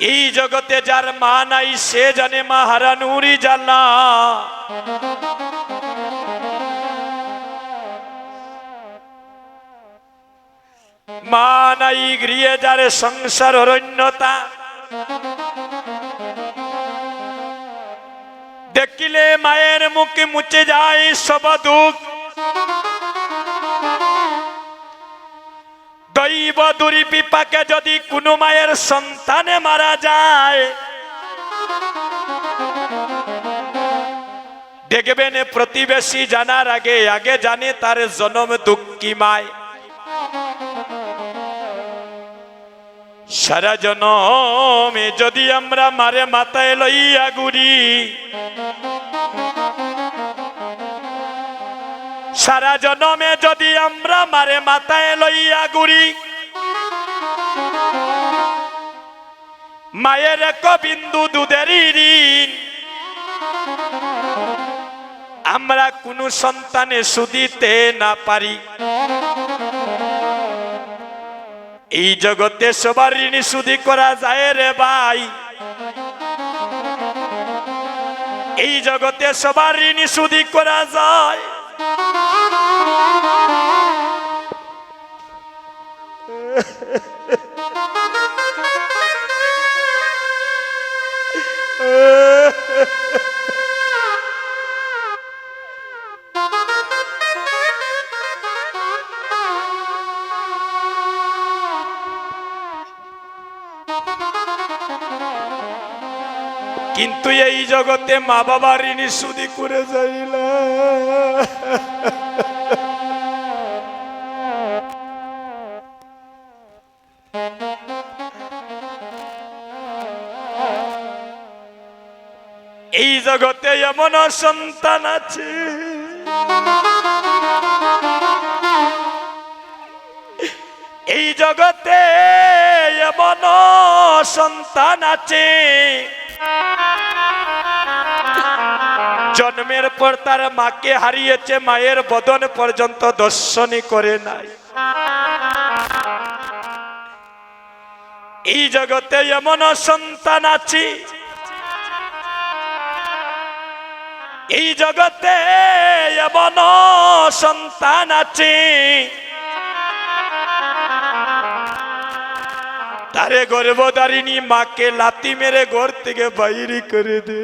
এই জগতে যার মা নাই, সে জানে মা হারানুরি জানা। মা নাই গৃহে যার সংসার অরণ্যতা। দেখিলে মায়ের মুখে মুছে যায় সব দুঃখ। দৈব দুরিপিপাকে যদি কোনো মায়ের সন্তানে মারা যায়, দেখবেন প্রতিবেশী জানার আগে আগে জানে তার জনম দুঃখী মায়। সারা জনমে যদি আমরা মারে মাথায় লইয়া গুড়ি সারা জনমে যদি আমরা মারে মাথায় লইয়া গুড়ি মায়ের এক বিন্দু দুধেরই ঋণ। আমরা কোনো সন্তানে সুদিতে না পারি। এই জগতে সবার ঋণী সুদি করা যায় রে ভাই। এই জগতে সবার ঋণী সুদি করা যায়। কিন্তু এই জগতে মা বাবা ঋণী সুদি করে যাইল। এই জগতে এমন সন্তান আছে। এই জগতে এমন সন্তান আছে। জন্মের পর তার মাকে হারিয়েছে, মায়ের বদন পর্যন্ত দর্শনই করে নাই। এই জগতে এমন সন্তান আছে। এই জগতে এমন সন্তান আছে। তারে গর্ভদারিণী মাকে লাতি মেরে ঘর থেকে বাইরে করে দে।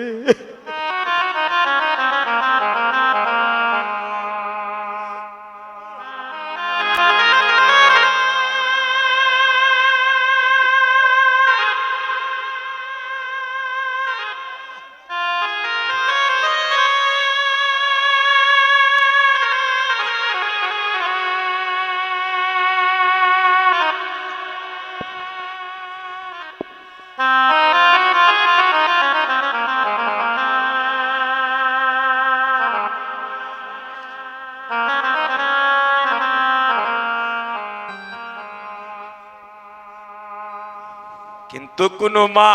কিন্তু কোন মা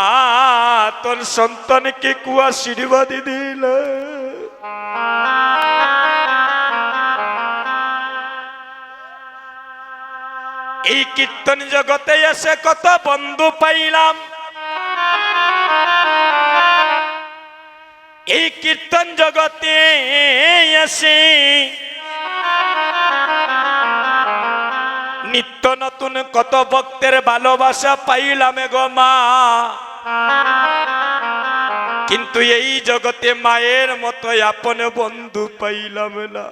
তোর সন্তানকে কুয়া আশীর্বাদী দিল। এই কীর্তন জগতে এসে কত বন্ধু পাইলাম। এই কীর্তন জগতে এসে নিত্য নতুন কত ভক্তের ভালোবাসা পাইলাম গো মা। কিন্তু এই জগতে মায়ের মতো আপন বন্ধু পাইলাম না।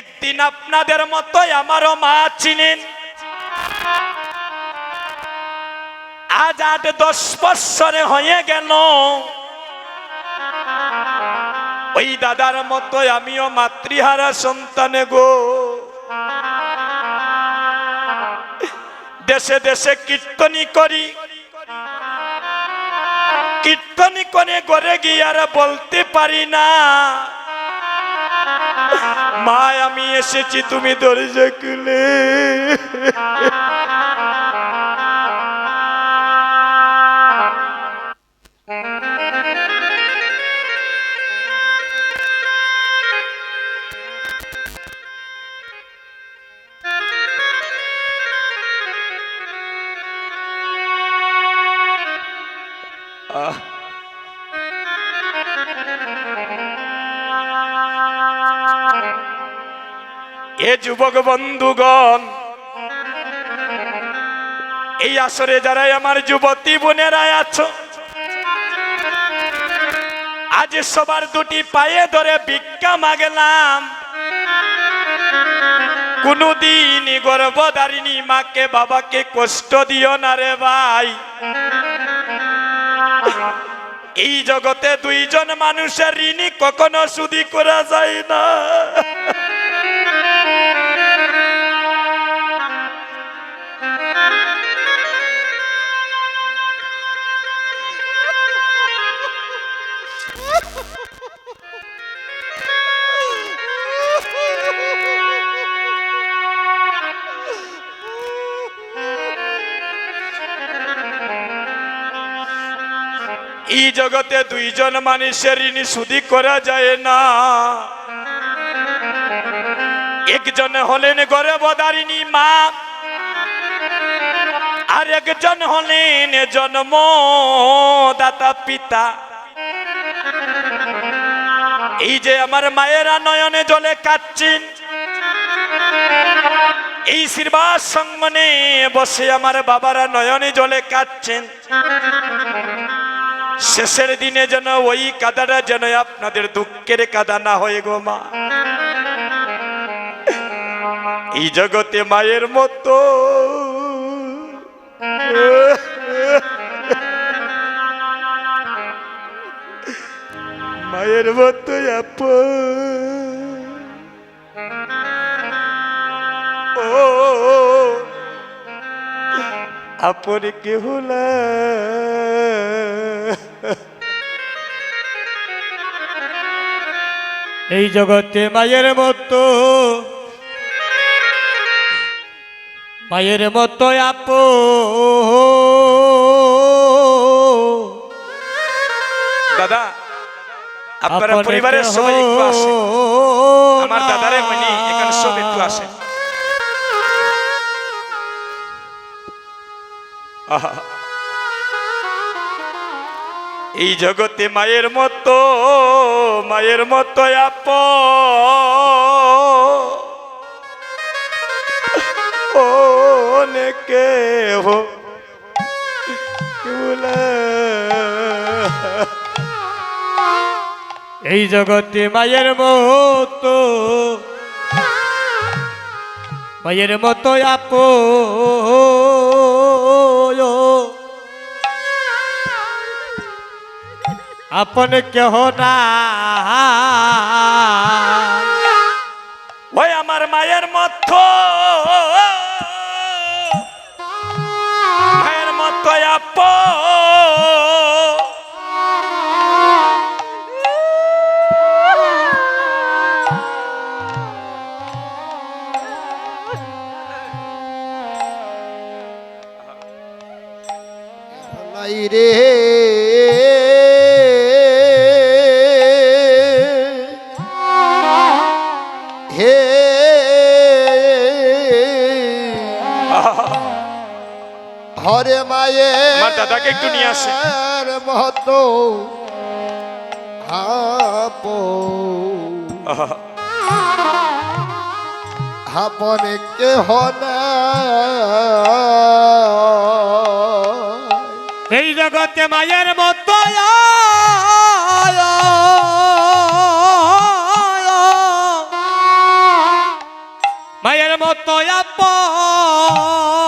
একদিন আপনাদের মতো আমারও মা ছিলেন। আজ আট দশ বৎসরে হয়ে গেল। ওই দাদার মতো আমিও মাতৃহারা সন্তানে গো। দেশে দেশে কীর্তনি করি। কীর্তনি করে গড়ে গিয়ে আর বলতে পারি না। মা, আমি এসেছি, তুমি দরজা খুলে যুবক বন্ধুগণ, এই আসরে যারাই আমার যুবতী বোনেরাই আছো, আজ সবার দুটি পায়ে ধরে ভিক্ষা মাগলাম। কোনদিন গর্ভধারিণী মাকে, বাবাকে কষ্ট দিও না রে ভাই। এই জগতে দুইজন মানুষের ঋণী কখনো সুদি করা যায় না। এই জগতে দুইজন মানুষের ঋণী সুদি করা যায় না। একজন হলেন গর্ভধারিণী মা, আর একজন হলেন জন্ম দাতা পিতা। এই যে আমার মায়েরা নয়নে জলে কাচ্ছেন এই শ্রীবাস সঙ্গনে বসে আমার বাবারা নয়নে জলে কাচ্ছেন শেষের দিনে যেন ওই কাদাটা যেন আপনাদের দুঃখের কাদা না হয়ে গো মা। এই জগতে মায়ের মতো। মায়ের মতো আপ আপন কেহ এই জগতে মায়ের মতো মায়ের মতো আপ। দাদা আপনারা পরিবারের সবাই একটু আসে আমার দাদারে মানে এখানে সব একটু আসে এই জগতে মায়ের মতো মায়ের মতো আপ অনেকে এই জগতে মায়ের মতো মায়ের মতো আপ আপন কেহ না। ওই আমার মায়ের মতো। মায়ের মতো আপ নাই রে। হরে মায়ে দাদাকে একটু নিয়ে আসে। মহত আপো আপনে কেহ না এই জগতে মায়ের মতো মায়ের মতো আপন।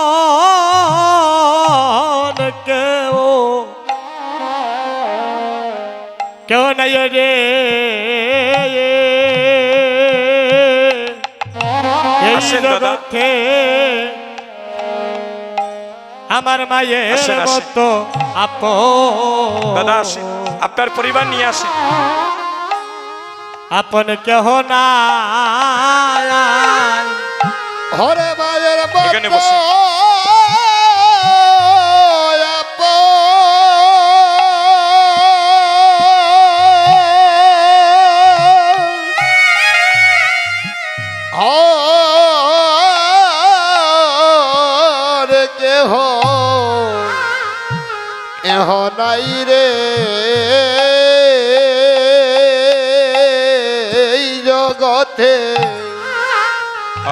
নাই রে। আসেন আমার মায়ের আসেন, আসেন। মতো আপ দাদা আসে আপনার পরিবার নিয়ে আসে আপন কেহ না হরে মায়ের এখানে হরে কেহ কেহ নাই রে। জগতে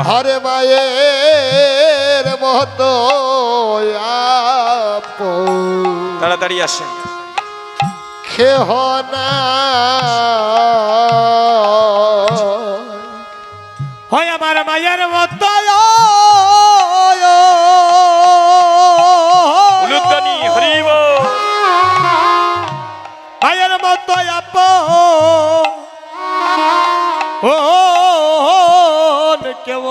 হরে মায়ের মতো তাড়াতাড়ি আসেন। কেহ না মায়ের মতো। মায়ের মতো আপ ও কেউ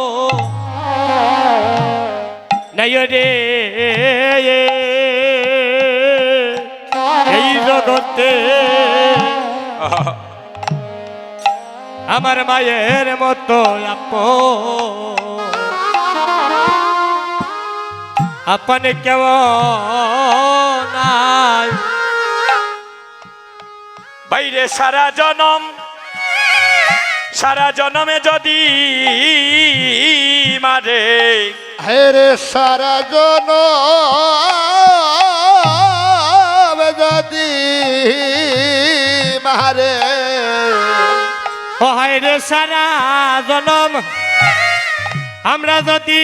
নাই রে। এই জগতে আমার মায়ের মতো আপ আপন নাই। বাইরে সারা জনম, সারা জনমে যদি মারে। হেরে সারা জন যদি মারে। হায় রে সারা জনম আমরা যদি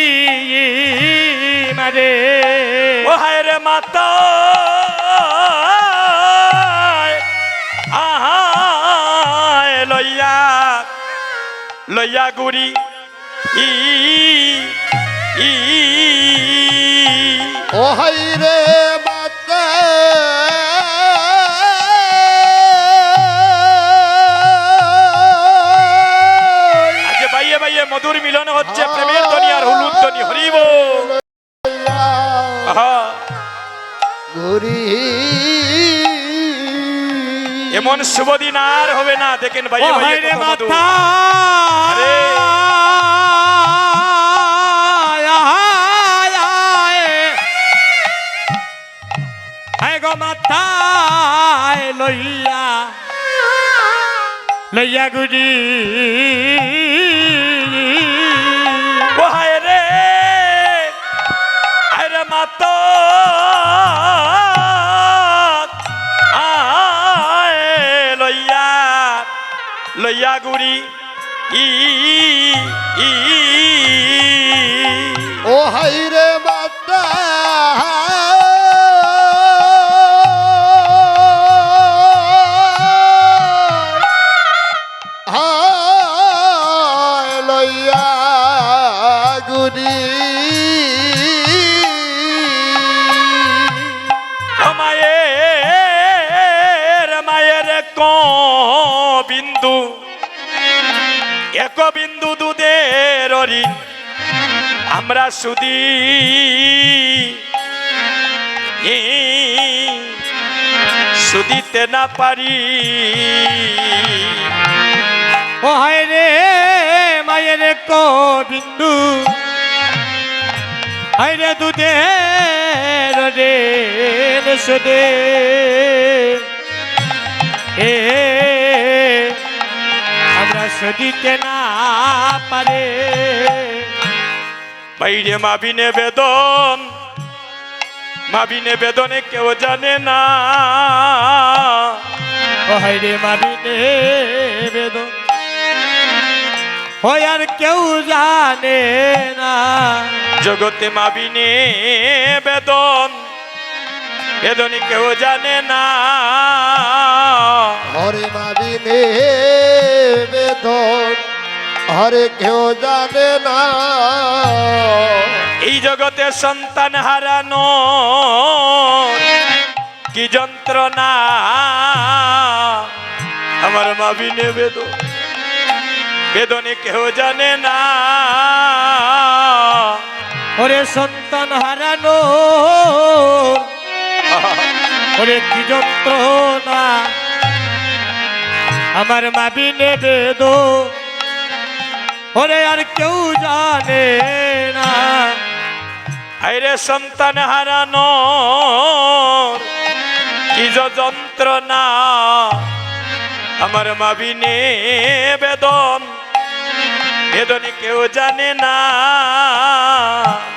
মারে। ও হায় রে মাতা আহায় লইয়া লইয়া গুড়ি। ই ই। ও হাই রে মাতা মধুর মিলন হচ্ছে প্রেমের ধ্বনি আর হলুদ ধ্বনি। হরিব। এমন শুভ দিন আর হবে না দেখেন। গো মাথা লইয়া। লইয়া গুড়ি লইয়া লইয়া গুড়ি ই ই ও হাই রে মাতা ঋণ আমরা সুদি সুদিতে না পারি ও হায় রে মায়ের বিন্দু হায় রে দুধে রে সুদে এ সদিতে না পারে। বাইরে মাবিনে বেদন, মাবিনে বেদনে কেউ জানে না। ও হায় রে মাবিনে বেদন, হয় আর কেউ জানে না। জগতে মাবিনে বেদন বেদনে কেউ জানে না। হরে মাবিনে বেদন হরে কেউ জানে না। এই জগতে সন্তান হারানো কি যন্ত্রণা? আমার মাবিনে বেদন বেদনে কেউ জানে না। ওরে সন্তান হারানো কি যন্ত্রণা আমার মাবি নেবে দো। ওরে আর কেউ জানে না। আইরে সন্তান হারানো, কি যন্ত্রণা আমার মাবিনে বেদন বেদনে কেউ জানে না।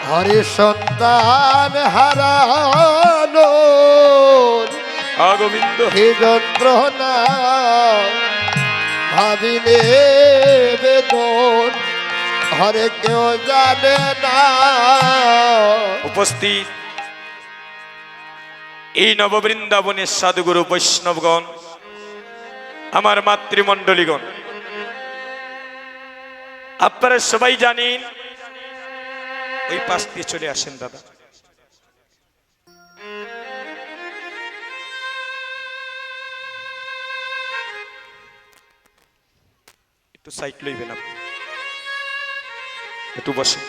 হরে সন্তান হারানো আ গোবিন্দ। কি যন্ত্রণা ভাবিলে বেদন হরে কেউ জানে না। উপস্থিত। এই নববৃন্দাবনের সাধুগুরু বৈষ্ণবগণ আমার মাতৃমণ্ডলীগণ আপনারা সবাই জানেন ওই পাশ দিয়ে চলে আসেন দাদা। একটু সাইড লইবেন আপনি। একটু বসেন।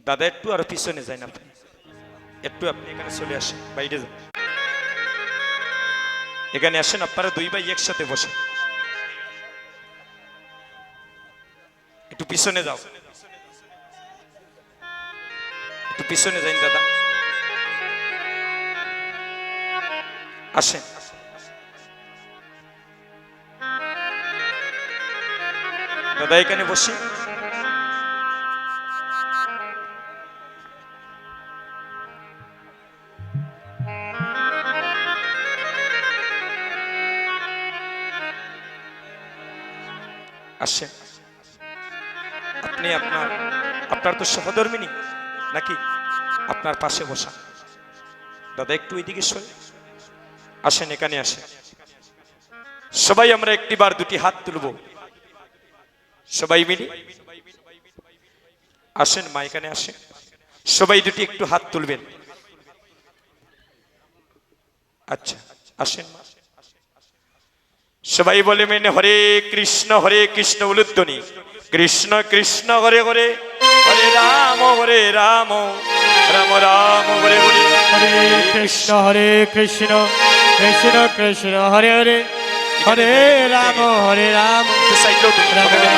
দাদা, একটু আর পিছনে যান আপনি। একটু আপনি এখানে চলে আসেন, বাইরে যান। এখানে আসেন, আপনারা দুই ভাই একসাথে বসেন। একটু পিছনে যাও। একটু পিছনে যান দাদা। আসেন। দাদা এখানে বসি। আসেন। আপনি আপনার আপনার তো সহধর্মিনী, নাকি? আপনার পাশে বসা। দাদা, একটু ওইদিকে সরে আসেন, এখানে আসেন। সবাই আমরা একটিবার দুটি হাত তুলব। সবাই মিলে? আসেন মা এখানে আসেন। সবাই দুটি একটু হাত তুলবেন। আচ্ছা আসেন। মা সবাই বলে মেনে হরে কৃষ্ণ হরে কৃষ্ণ উলুধ্বনি। কৃষ্ণ কৃষ্ণ হরে হরে। হরে রাম হরে রাম। রাম রাম হরে হরে। হরে কৃষ্ণ হরে কৃষ্ণ। কৃষ্ণ কৃষ্ণ হরে হরে। হরে রাম হরে রাম। রাম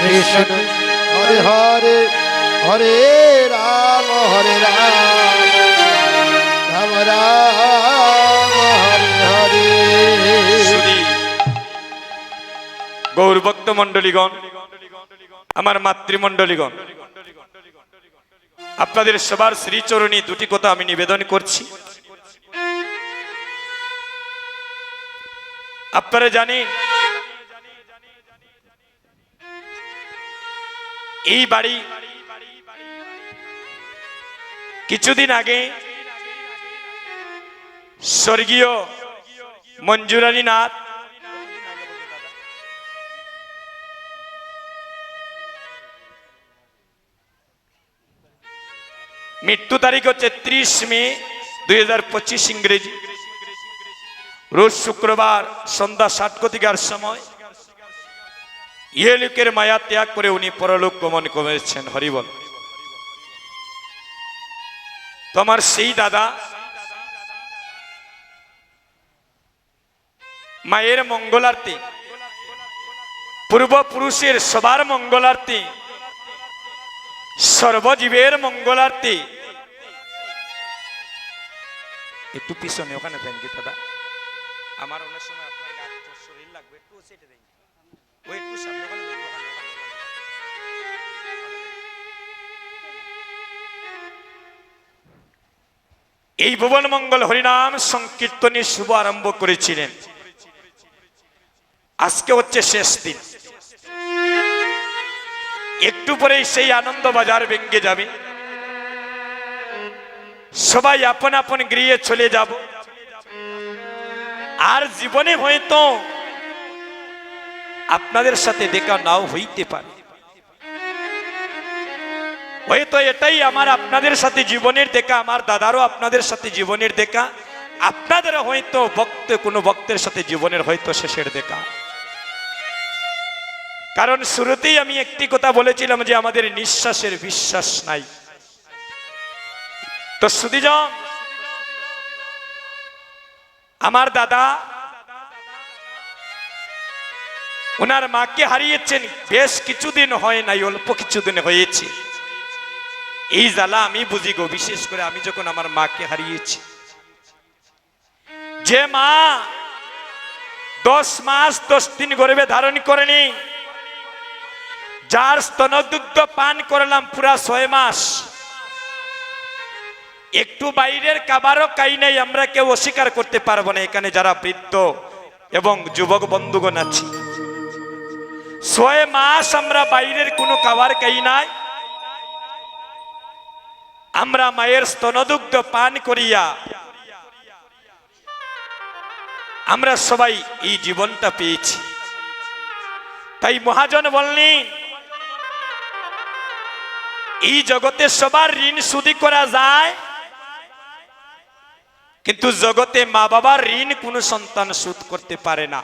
কৃষ্ণ। হরে হরে হরে রাম হরে রাম। রাম রাম, হরে হরে। সুধী গৌর ভক্ত মন্ডলীগণ আমার মাতৃমণ্ডলীগণ, আপনাদের সবার শ্রীচরণী দুটি কথা আমি নিবেদন করছি। আপনারা জানেন এই বাড়ি কিছুদিন আগে স্বর্গীয় মঞ্জুরানী নাথ মৃত্যু তারিখ হচ্ছে ত্রিশ মে দুই হাজার পঁচিশ ইংরেজি। রোজ শুক্রবার সন্ধ্যা সাত কতিকার সময় ইয়ে লোকের মায়া ত্যাগ করে উনি পরলোক গমন করেছেন, হরিবল। তোমার সেই দাদা, মায়ের মঙ্গলার্থী, পূর্বপুরুষের সবার মঙ্গলার্থী, সর্বজীবের মঙ্গলার্থী। একটু পিছনে ওখানে দেন কি দাদা? আমার অনেক সময় আপনার শরীর লাগবে, একটু ওই একটু এই ভুবন মঙ্গল হরিনাম সংকীর্তনের শুভ আরম্ভ করেছিলেন। আজকে হচ্ছে শেষ দিন। একটু পরেই সেই আনন্দ বাজার ভেঙ্গে যাবে। সবাই আপন আপন গৃহে চলে যাব। আর জীবনে হয়তো আপনাদের সাথে দেখা নাও হইতে পারে। হয়তো এটাই আমার আপনাদের সাথে জীবনের দেখা, আমার দাদারও আপনাদের সাথে জীবনের দেখা। আপনাদের হয়তো ভক্ত, কোনো ভক্তের সাথে জীবনের হয়তো শেষের দেখা। কারণ শুরুতেই আমি একটি কথা বলেছিলাম যে আমাদের নিঃশ্বাসের বিশ্বাস নাই। তো সুদীজন আমার দাদা, ওনার মাকে হারিয়েছেন, বেশ কিছুদিন হয় নাই, অল্প কিছুদিন হয়েছে। এই জ্বালা আমি বুঝি গো, বিশেষ করে আমি যখন আমার মাকে হারিয়েছি। যে মা দশ মাস দশ দিন গর্ভে ধারণ করেনি, যার স্তনদুগ্ধ পান করলাম পুরা ছয় মাস, একটু বাইরের কাবারও কাই নাই, আমরা কেউ অস্বীকার করতে পারব না, এখানে যারা বৃদ্ধ এবং যুবক বন্ধুগণ আছি। ছয় মাস আমরা বাইরের কোনো খাবার খাই নাই আমরা মায়ের স্তনদুগ্ধ পান করিয়া আমরা সবাই এই জীবনটা পেয়েছি। তাই মহাজন বললেন, এই জগতে সবার ঋণ সুদি করা যায়, কিন্তু জগতে মা বাবার ঋণ কোনো সন্তান সুদ করতে পারে না।